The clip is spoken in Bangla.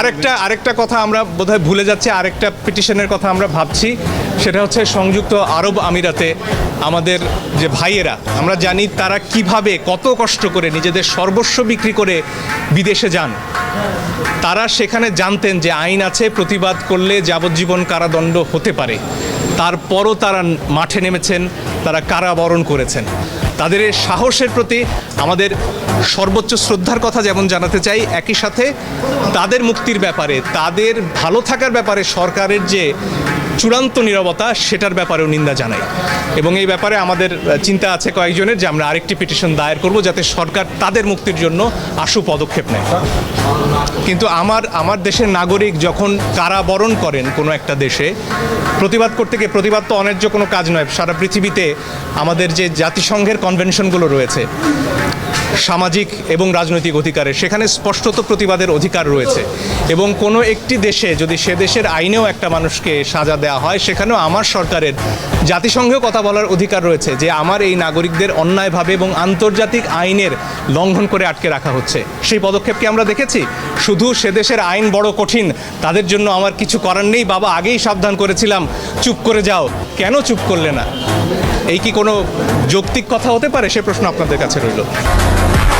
আরেকটা আরেকটা কথা আমরা বোধহয় ভুলে যাচ্ছি, আরেকটা পিটিশনের কথা আমরা ভাবছি, সেটা হচ্ছে সংযুক্ত আরব আমিরাতে আমাদের যে ভাইয়েরা, আমরা জানি তারা কীভাবে কত কষ্ট করে নিজেদের সর্বস্ব বিক্রি করে বিদেশে যান। তারা সেখানে জানতেন যে আইন আছে, প্রতিবাদ করলে যাবজ্জীবন কারাদণ্ড হতে পারে। তারপরও তারা মাঠে নেমেছেন তারা কারাবরণ করেছেন। তাদের এই সাহসের প্রতি আমাদের সর্বোচ্চ শ্রদ্ধার কথা যেমন জানাতে চাই, একই সাথে তাদের মুক্তির ব্যাপারে, তাদের ভালো থাকার ব্যাপারে সরকারের যে চূড়ান্ত নিরবতা, সেটার ব্যাপারেও নিন্দা জানাই। এবং এই ব্যাপারে আমাদের চিন্তা আছে কয়েকজনের যে আমরা আরেকটি পিটিশন দায়ের করব যাতে সরকার তাদের মুক্তির জন্য আশু পদক্ষেপ নেয়। কিন্তু আমার আমার দেশের নাগরিক যখন কারাবরণ করেন কোনো একটা দেশে, প্রতিবাদ করতে গিয়ে, প্রতিবাদ তো অন্যায্য কোনো কাজ নয়, সারা পৃথিবীতে আমাদের যে জাতিসংঘের কনভেনশনগুলো রয়েছে। সামাজিক এবং রাজনৈতিক অধিকারের। সেখানে স্পষ্টত প্রতিবাদের অধিকার রয়েছে। এবং কোনো একটি দেশে যদি সে দেশের আইনেও একটা মানুষকে সাজা দেওয়া হয়, সেখানেও আমার সরকারের জাতিসংঘেও কথা বলার অধিকার রয়েছে যে আমার এই নাগরিকদের অন্যায়ভাবে এবং আন্তর্জাতিক আইনের লঙ্ঘন করে আটকে রাখা হচ্ছে। সেই পদক্ষেপ কি আমরা দেখেছি? শুধু সে দেশের আইন বড় কঠিন, তাদের জন্য আমার কিছু করার নেই, বাবা আগেই সাবধান করেছিলাম, চুপ করে যাও। কেন চুপ করলে না? এই কি কোনো যৌক্তিক কথা হতে পারে? সে প্রশ্ন আপনাদের কাছে রইল। Thank